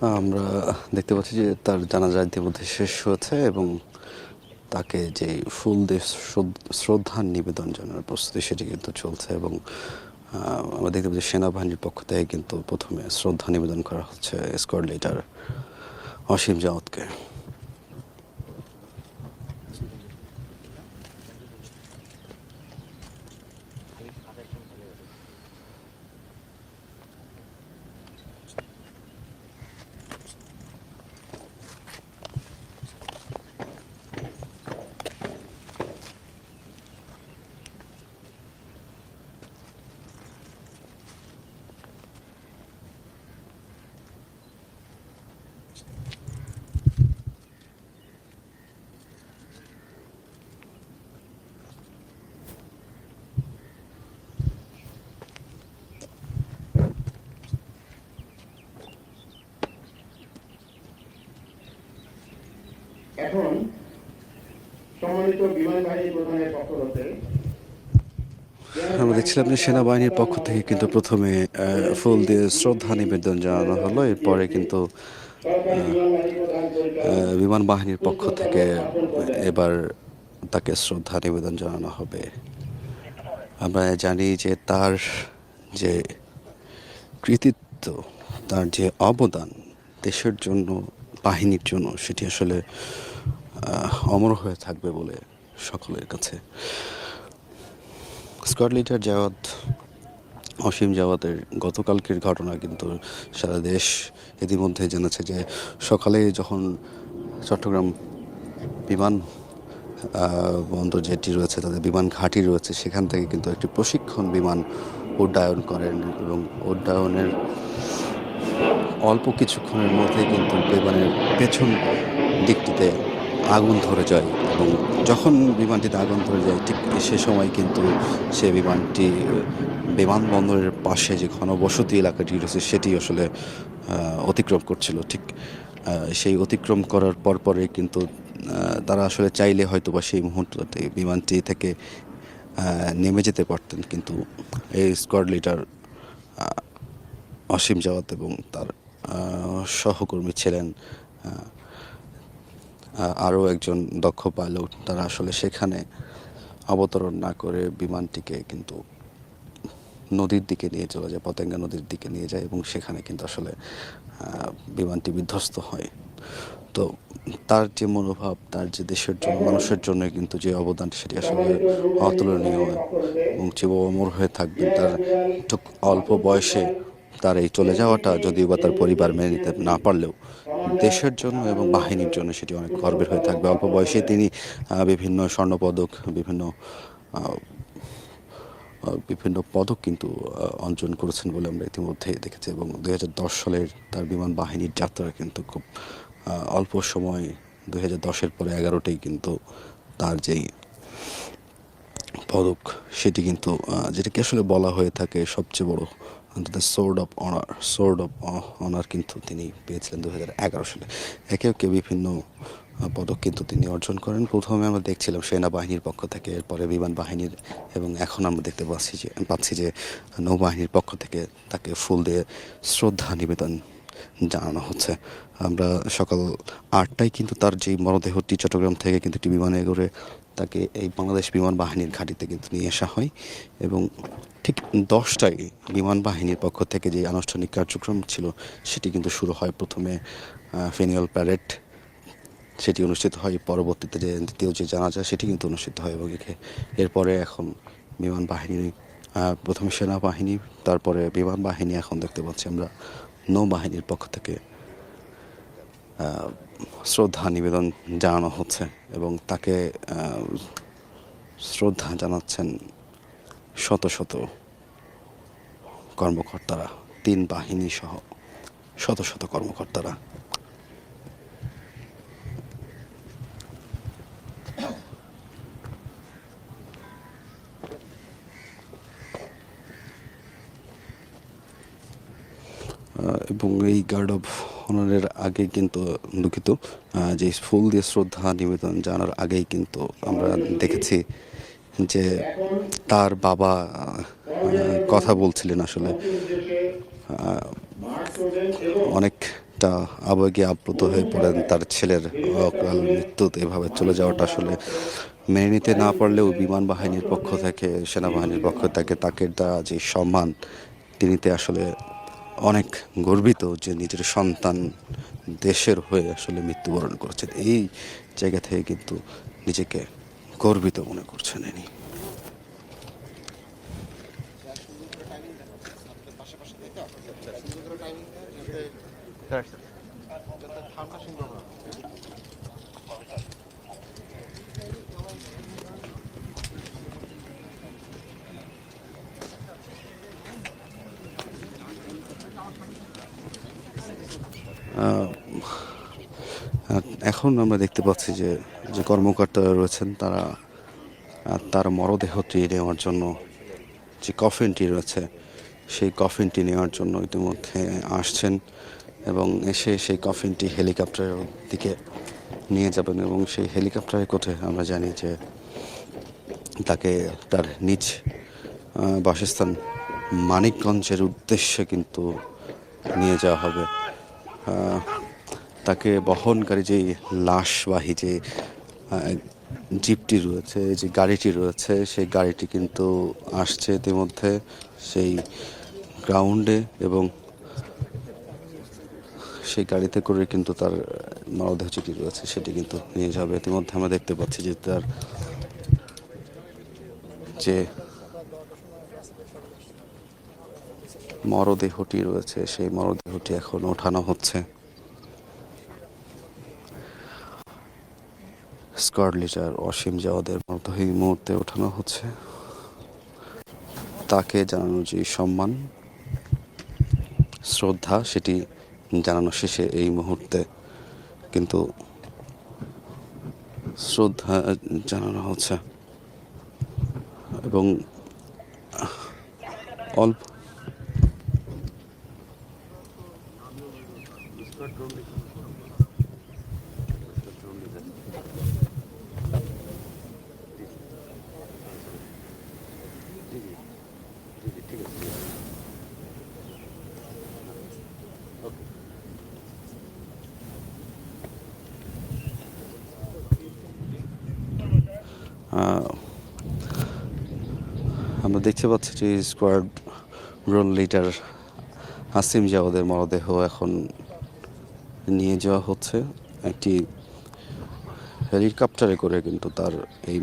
আমরা দেখতে পাচ্ছি যে তার জানাজা ইতিমধ্যে শেষ হয়েছে এবং তাকে যে ফুল দিয়ে শ্রদ্ধা নিবেদন জানানোর প্রস্তুতি সেটি কিন্তু চলছে এবং আমরা দেখতে পাচ্ছি সেনাবাহিনীর পক্ষ থেকে কিন্তু প্রথমে শ্রদ্ধা নিবেদন করা হচ্ছে স্কোয়াড লিডার অসীম জাওয়াতকে এখন সম্মানিত বিমান বাহিনী প্রধানের পক্ষ হতে আমরা দেখছিলাম যে সেনাবাহিনীর পক্ষ থেকে কিন্তু প্রথমে ফুল দিয়ে শ্রদ্ধা নিবেদন জানানো হলো, এরপরে কিন্তু বিমান বাহিনীর পক্ষ থেকে এবার তাকে শ্রদ্ধা নিবেদন জানানো হবে। আমরা জানি যে তার যে কৃতিত্ব, তার যে অবদান দেশের জন্য, বাহিনীর জন্য, সেটি আসলে অমর হয়ে থাকবে বলে সকলের কাছে। স্কোয়াড লিডার জাওয়াত, অসীম জাওয়াতের গতকালকের ঘটনা কিন্তু সারা দেশ ইতিমধ্যে জেনেছে যে সকালে যখন চট্টগ্রাম বিমান বন্দর যেটি রয়েছে, তাদের বিমান ঘাঁটি রয়েছে, সেখান থেকে কিন্তু একটি প্রশিক্ষণ বিমান উড্ডয়ন করেন এবং উড্ডয়নের অল্প কিছুক্ষণের মধ্যে কিন্তু বিমানের পেছন দিকটিতে আগুন ধরে যায় এবং যখন বিমানটিতে আগুন ধরে যায়, ঠিক সে সময় কিন্তু সে বিমানটি বিমানবন্দরের পাশে যে ঘনবসতি এলাকাটি রয়েছে, সেটি আসলে অতিক্রম করছিল। ঠিক সেই অতিক্রম করার পরপরে কিন্তু তারা আসলে চাইলে হয়তো বা সেই মুহূর্ততে বিমানটি থেকে নেমে যেতে পারতেন। কিন্তু এই স্কোয়াড লিডার অসীম জাওয়াত এবং তার সহকর্মী ছিলেন আরও একজন দক্ষ পাইলট তারা আসলে সেখানে অবতরণ না করে বিমানটিকে কিন্তু নদীর দিকে নিয়ে চলে যায়, পতেঙ্গা নদীর দিকে নিয়ে যায় এবং সেখানে কিন্তু আসলে বিমানটি বিধ্বস্ত হয়। তো তার যে মনোভাব, তার যে দেশের জন্য, মানুষের জন্য কিন্তু যে অবদান, সেটি আসলে অতুলনীয় এবং যে অমর হয়ে থাকবে তার ঠিক অল্প বয়সে তার এই চলে যাওয়াটা যদিও বা তার পরিবার মেনে নিতে না পারলেও দেশের জন্য এবং বাহিনীর জন্য সেটি অনেক গর্বের হয়ে থাকবে। অল্প বয়সে তিনি বিভিন্ন স্বর্ণপদক, বিভিন্ন বিভিন্ন পদক কিন্তু অর্জন করেছেন বলে আমরা ইতিমধ্যে দেখেছি এবং দুই হাজার দশ সালের তার বিমান বাহিনীর যাত্রা কিন্তু খুব অল্প সময়, দুই হাজার দশের পরে এগারোটাই কিন্তু তার যেই পদক, সেটি কিন্তু যেটাকে আসলে বলা হয়ে থাকে সবচেয়ে বড় the sword of honour sword of honour কিন্তু তিনি পেয়েছিলেন দু হাজার এগারো সালে। একে একে বিভিন্ন পদক কিন্তু তিনি অর্জন করেন। প্রথমে আমরা দেখছিলাম সেনাবাহিনীর পক্ষ থেকে, এরপরে বিমান বাহিনীর, এবং এখন আমরা দেখতে পাচ্ছি যে পাচ্ছি যে নৌবাহিনীর পক্ষ থেকে তাকে ফুল দিয়ে শ্রদ্ধা নিবেদন জানানো হচ্ছে। আমরা সকাল আটটায় কিন্তু তার যেই মরদেহটি চট্টগ্রাম থেকে কিন্তু একটি বিমানে করে তাকে এই বাংলাদেশ বিমান বাহিনীর ঘাঁটিতে কিন্তু নিয়ে আসা হয় এবং ঠিক দশটায় বিমান বাহিনীর পক্ষ থেকে যে আনুষ্ঠানিক কার্যক্রম ছিল, সেটি কিন্তু শুরু হয় প্রথমে ফেনিয়াল প্যারেড সেটি অনুষ্ঠিত হয়, পরবর্তীতে যে দ্বিতীয় যে জানাজা, সেটি কিন্তু অনুষ্ঠিত হয় এবং এরপরে এখন বিমান বাহিনী প্রথমে সেনাবাহিনী, তারপরে বিমান বাহিনী, এখন দেখতে পাচ্ছি আমরা নৌবাহিনীর পক্ষ থেকে শ্রদ্ধা নিবেদন জানানো হচ্ছে এবং তাকে শ্রদ্ধা জানাচ্ছেন শত শত কর্মকর্তারা, তিন বাহিনী সহ শত শত কর্মকর্তারা। এবং এই গার্ড অফ অনারের আগে কিন্তু দুঃখিত যে ফুল দিয়ে শ্রদ্ধা নিবেদন জানার আগেই কিন্তু আমরা দেখেছি যে তার বাবা কথা বলছিলেন আসলে। অনেকটা আবেগে আপ্লুত হয়ে পড়েন তার ছেলের অকাল মৃত্যুতে। এভাবে চলে যাওয়াটা আসলে মেনে নিতে না পারলেও বিমান বাহিনীর পক্ষ থেকে, সেনাবাহিনীর পক্ষ থেকে তাকে দেওয়া যে সম্মান, তিনিতে আসলে অনেক গর্বিত যে নিজের সন্তান দেশের হয়ে আসলে মৃত্যুবরণ করছেন। এই জায়গা থেকে কিন্তু নিজেকে গর্বিত মনে করছেন ইনি। আর এখন আমরা দেখতে পাচ্ছি যে যে কর্মকর্তারা রয়েছেন, তারা তার মরদেহটি নেওয়ার জন্য যে কফিনটি রয়েছে, সেই কফিনটি নেওয়ার জন্য ইতিমধ্যে আসছেন এবং এসে সেই কফিনটি হেলিকপ্টারের দিকে নিয়ে যাবেন এবং সেই হেলিকপ্টারে কোথায় আমরা জানি যে, তাকে তার নিজ বাসস্থান মানিকগঞ্জের উদ্দেশ্যে কিন্তু নিয়ে যাওয়া হবে। তাকে বহনকারী যে লাশবাহী যে জিপটি রয়েছে, যে গাড়িটি রয়েছে, সেই গাড়িটি কিন্তু আসছে ইতিমধ্যে সেই গ্রাউন্ডে এবং সেই গাড়িতে করে কিন্তু তার মরদেহ যেটি রয়েছে সেটি কিন্তু নিয়ে যাবে। ইতিমধ্যে আমরা দেখতে পাচ্ছি যে তার যে মরদেহটি রয়েছে, সেই মরদেহটি এখন ওঠানো হচ্ছে। স্কোয়াড লিডার অসীম জাওয়াদের মরদেহ এই মুহূর্তে ওঠানো হচ্ছে। তাকে জানানো যে সম্মান, শ্রদ্ধা, সেটি জানানো শেষে এই মুহূর্তে কিন্তু শ্রদ্ধা জানানো হচ্ছে। এবং অল্প আমরা দেখতে পাচ্ছি যে স্কোয়াড রোল লিডার আসিম জাওয়াদের মরদেহ এখন নিয়ে যাওয়া হচ্ছে। একটি হেলিকপ্টারে করে কিন্তু তার এই